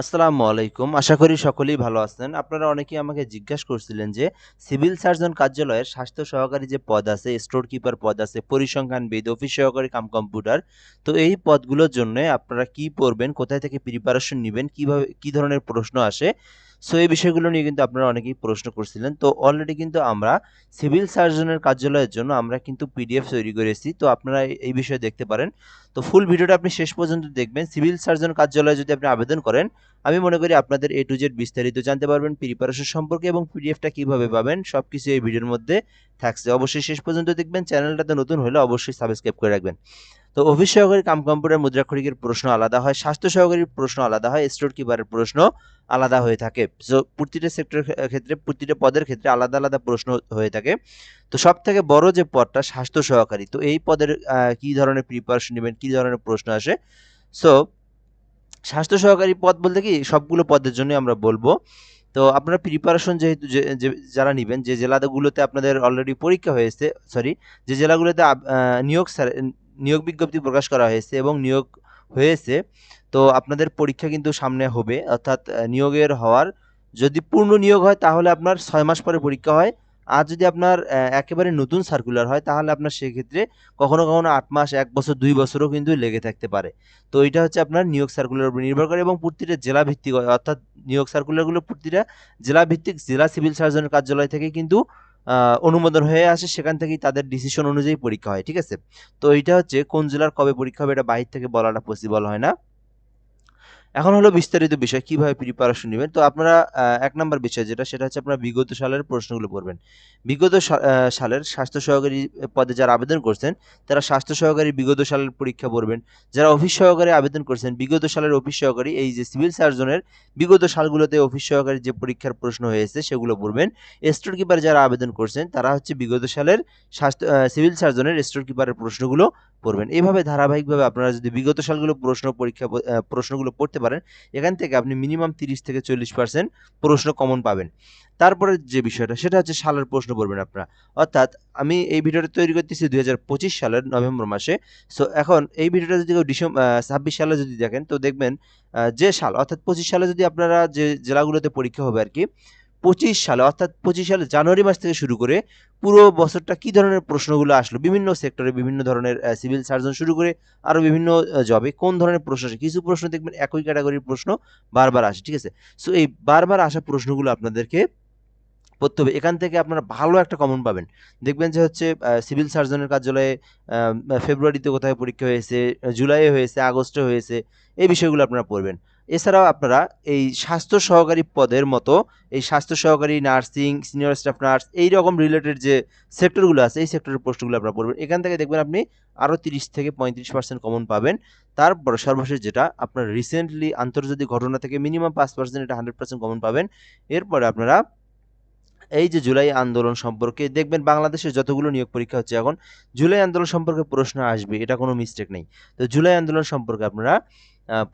আসসালামু আলাইকুম। আশা করি সকলেই ভালো আছেন। আপনারা অনেকেই আমাকে জিজ্ঞাসা করছিলেন যে, সিভিল সার্জন কার্যালয়ের স্বাস্থ্য সহকারী যে পদ আছে স্টোর কিপার পদ আছে পরিসংখ্যানবিদ অফিস সহকারী কাম কম্পিউটার, তো এই পদগুলোর জন্য আপনারা কি পড়বেন, কোথায় থেকে প্রিপারেশন নেবেন, কীভাবে, কি ধরনের প্রশ্ন আসে সো এই বিষয়গুলো নিয়ে কিন্তু আপনারা অনেকেই প্রশ্ন করছিলেন। তো অলরেডি কিন্তু আমরা সিভিল সার্জনের কার্যালয়ের জন্য আমরা কিন্তু পিডিএফ তৈরি করেছি। তো, আপনারা এই- বিষয়ে দেখতে পারেন। তো ফুল ভিডিওটা আপনি শেষ পর্যন্ত দেখবেন। সিভিল সার্জন কার্যালয়ে যদি আপনি আবেদন করেন, আমি মনে করি আপনাদের এ টু জেড বিস্তারিত জানতে পারবেন প্রিপারেশন সম্পর্কে এবং পিডিএফটা কীভাবে পাবেন সব কিছু এই ভিডিওর মধ্যে থাকছে। অবশ্যই শেষ পর্যন্ত দেখবেন। চ্যানেলটাতে নতুন হলে অবশ্যই সাবস্ক্রাইব করে রাখবেন। তো অফিস সহকারী কাম কম্পিউটার মুদ্রাক্ষরিকের প্রশ্ন আলাদা হয় স্বাস্থ্য সহকারীর প্রশ্ন আলাদা হয় স্টোর কিপারের প্রশ্ন আলাদা হয়ে থাকে। সো প্রতিটা সেক্টর ক্ষেত্রে, প্রতিটা পদের ক্ষেত্রে আলাদা আলাদা প্রশ্ন হয়ে থাকে। তো সব থেকে বড় যে পদটা স্বাস্থ্য সহকারী তো এই পদের কি ধরনের প্রিপারেশন নেবেন, কি ধরনের প্রশ্ন আসে? সো স্বাস্থ্য সহকারী পদ বলতে কি, সবগুলো পদের জন্য আমরা বলব। তো আপনারা প্রিপারেশন যেহেতু যারা নেবেন, যে জেলাগুলোতে আপনাদের অলরেডি পরীক্ষা হয়েছে সরি যে জেলাগুলোতে নিয়োগ নিয়োগ বিজ্ঞপ্তি প্রকাশ করা হয়েছে এবং নিয়োগ হয়েছে, তো আপনাদের পরীক্ষা কিন্তু সামনে হবে। অর্থাৎ নিয়োগের হওয়ার যদি পূর্ণ নিয়োগ হয়, তাহলে আপনার ছয় মাস পরে পরীক্ষা হয়। আর যদি আপনার একেবারে নতুন সার্কুলার হয়, তাহলে আপনার সেক্ষেত্রে কখনো কখনো আট মাস, এক বছর, দুই বছরও কিন্তু লেগে থাকতে পারে। তো এটা হচ্ছে আপনার নিয়োগ সার্কুলার উপর নির্ভর করে এবং প্রতিটা জেলা ভিত্তিক হয় অর্থাৎ নিয়োগ সার্কুলারগুলো প্রতিটা জেলা ভিত্তিক জেলা সিভিল সার্জনের কার্যালয় থেকে কিন্তু অনুমোদন হয়ে আসে, সেখান থেকেই তাদের ডিসিশন অনুযায়ী পরীক্ষা হয়, ঠিক আছে? তো এটা হচ্ছে কোন জেলার কবে পরীক্ষা হবে এটা বাহির থেকে বলাটা পসিবল হয় না। এখন হলো বিস্তারিত বিষয়, কীভাবে প্রিপারেশন নেবেন? তো আপনারা এক নম্বর বিষয় যেটা, সেটা হচ্ছে আপনারা বিগত সালের প্রশ্নগুলো পড়বেন। বিগত সালের স্বাস্থ্য সহকারী পদে যারা আবেদন করছেন, তারা স্বাস্থ্য সহকারী বিগত সালের পরীক্ষা পড়বেন। যারা অফিস সহকারী আবেদন করছেন, বিগত সালের অফিস সহকারী, এই যে সিভিল সার্জনের বিগত সালগুলোতে অফিস সহকারী যে পরীক্ষার প্রশ্ন হয়েছে, সেগুলো পড়বেন। স্টোর কিপার যারা আবেদন করছেন, তারা হচ্ছে বিগত সালের স্বাস্থ্য সিভিল সার্জনের স্টোর কিপারের প্রশ্নগুলো পড়বেন। এভাবে ধারাবাহিকভাবে আপনারা যদি বিগত সালগুলো প্রশ্ন পরীক্ষা প্রশ্নগুলো পড়তে পারেন, এখান থেকে আপনি মিনিমাম তিরিশ থেকে চল্লিশ পার্সেন্ট প্রশ্ন কমন পাবেন। তারপরে যে বিষয়টা, সেটা হচ্ছে সালের প্রশ্ন পড়বেন আপনারা। অর্থাৎ আমি এই ভিডিওটা তৈরি করতেছি দুই হাজার পঁচিশ সালের নভেম্বর মাসে। সো এখন এই ভিডিওটা যদি কেউ ডিসেম্বর ছাব্বিশ সালে যদি দেখেন, তো দেখবেন যে সাল, অর্থাৎ পঁচিশ সালে যদি আপনারা যে জেলাগুলোতে পরীক্ষা হবে আর কি পঁচিশ সালে, অর্থাৎ পঁচিশ সালে জানুয়ারি মাস থেকে শুরু করে পুরো বছরটা কি ধরনের প্রশ্নগুলো আসলো? বিভিন্ন সেক্টরে বিভিন্ন ধরনের সিভিল সার্জন শুরু করে আরও বিভিন্ন জবে কোন ধরনের প্রশ্ন আসে? কিছু প্রশ্ন দেখবেন একই ক্যাটাগরির প্রশ্ন বারবার আসে, ঠিক আছে? সো এই বারবার আসা প্রশ্নগুলো আপনাদেরকে পড়তে হবে। এখান থেকে আপনারা ভালো একটা কমন পাবেন। দেখবেন যে হচ্ছে সিভিল সার্জনের কার্যালয়ে ফেব্রুয়ারিতে কোথায় পরীক্ষা হয়েছে জুলাইয়ে হয়েছে আগস্টে হয়েছে, এই বিষয়গুলো আপনারা পড়বেন। এছাড়াও আপনারা এই স্বাস্থ্য সহকারী পদের মতো, এই স্বাস্থ্য সহকারী নার্সিং, সিনিয়র স্টাফ নার্স, এই রকম রিলেটেড যে সেক্টরগুলো আছে, এই সেক্টরের পোস্টগুলো আপনারা পড়বেন। এখান থেকে দেখবেন আপনি আরও তিরিশ থেকে পঁয়ত্রিশ পার্সেন্ট কমন পাবেন। তারপর সর্বশেষ যেটা, আপনার রিসেন্টলি আন্তর্জাতিক ঘটনা থেকে মিনিমাম পাঁচ পার্সেন্ট এটা হান্ড্রেড পার্সেন্ট কমন পাবেন। এরপরে আপনারা এই যে জুলাই আন্দোলন সম্পর্কে, দেখবেন বাংলাদেশের যতগুলো নিয়োগ পরীক্ষা হচ্ছে এখন, জুলাই আন্দোলন সম্পর্কে প্রশ্ন আসবে, এটা কোনো মিস্টেক নেই। তো জুলাই আন্দোলন সম্পর্কে আপনারা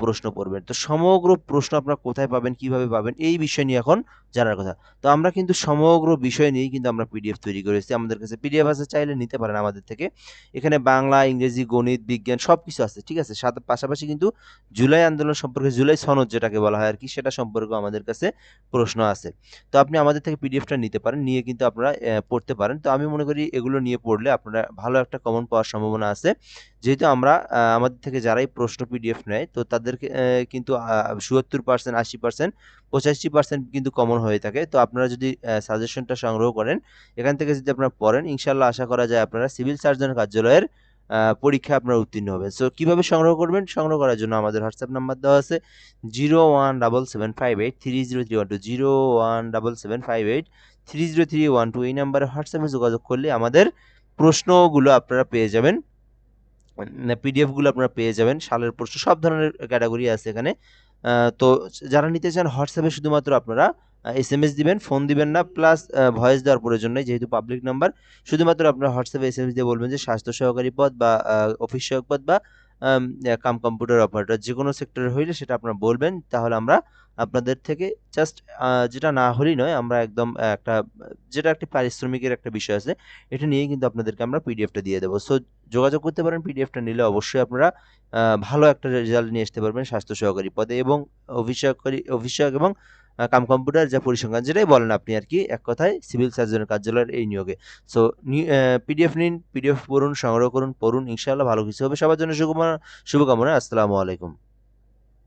প্রশ্ন করবেন। তো সমগ্র প্রশ্ন আপনারা কোথায় পাবেন, কীভাবে পাবেন, এই বিষয় নিয়ে এখন জানার কথা। তো আমরা কিন্তু সমগ্র বিষয় নিয়েই কিন্তু আমরা পিডিএফ তৈরি করেছি আমাদের কাছে পিডিএফ আছে, চাইলে নিতে পারেন আমাদের থেকে। এখানে বাংলা, ইংরেজি, গণিত, বিজ্ঞান সব কিছু আছে, ঠিক আছে? সাথে পাশাপাশি কিন্তু জুলাই আন্দোলন সম্পর্কে, জুলাই সনদ যেটাকে বলা হয় আর কি সেটা সম্পর্কেও আমাদের কাছে প্রশ্ন আছে। তো আপনি আমাদের থেকে পিডিএফটা নিতে পারেন, নিয়ে কিন্তু আপনারা পড়তে পারেন। তো আমি মনে করি এগুলো নিয়ে পড়লে আপনারা ভালো একটা কমন পাওয়ার সম্ভাবনা আছে। যেহেতু আমরা আমাদের থেকে যারাই প্রশ্ন পিডিএফ নেয়, তো তাদেরকে কিন্তু চুয়াত্তর পার্সেন্ট আশি পার্সেন্ট পঁচাশি পার্সেন্ট কিন্তু কমন হয়ে থাকে, তো আপনারা যদি সাজেশনটা সংগ্রহ করেন, এখান থেকে যদি আপনারা পড়েন ইনশাল্লাহ আশা করা যায় আপনারা সিভিল সার্জন কার্যালয়ের পরীক্ষা আপনারা উত্তীর্ণ হবেন। সো কীভাবে সংগ্রহ করবেন? সংগ্রহ করার জন্য আমাদের হোয়াটসঅ্যাপ নাম্বার দেওয়া আছে zero one double seven five eight three zero three one two zero one double seven five eight three zero three one two এই নাম্বারে হোয়াটসঅ্যাপে যোগাযোগ করলে আমাদের প্রশ্নগুলো আপনারা পেয়ে যাবেন। পিডিএফগুলো আপনারা পেয়ে যাবেন, সালের প্রশ্ন, সব ধরনের ক্যাটাগরি আছে এখানে। তো যারা নিতে চান হোয়াটসঅ্যাপে শুধুমাত্র আপনারা এস এম এস দিবেন ফোন দিবেন না প্লাস ভয়েস দেওয়ার প্রয়োজন নেই যেহেতু পাবলিক নাম্বার শুধুমাত্র আপনার হোয়াটসঅ্যাপে এস এম এস দিয়ে বলবেন যে, স্বাস্থ্য সহকারী পদ বা অফিস সহায়ক পদ বা কাম কম্পিউটার অপারেটর যে কোনো সেক্টরে হইলে সেটা আপনারা বলবেন, তাহলে আমরা আপনাদের থেকে জাস্ট যেটা না হলেই নয়, আমরা একদম একটা, যেটা একটি পারিশ্রমিকের একটা বিষয় আছে, এটা নিয়েই কিন্তু আপনাদেরকে আমরা পিডিএফটা দিয়ে দেবো। সো যোগাযোগ করতে পারেন পিডিএফটা নিলে অবশ্যই আপনারা ভালো একটা রেজাল্ট নিয়ে আসতে পারবেন স্বাস্থ্য সহকারী পদে এবং সহায়ক এবং কাম কম্পিউটার যা পরিসংখ্যান, যেটাই বলেন আপনি আর কি, এক কথায় সিভিল সার্জনের কার্যালয়ের এই নিয়োগে। সো পিডিএফ নিন পিডিএফ পড়ুন, সংগ্রহ করুন, পড়ুন, ইনশাআল্লাহ ভালো কিছু হবে। সবার জন্য শুভকামনা শুভকামনা, আসসালামু আলাইকুম।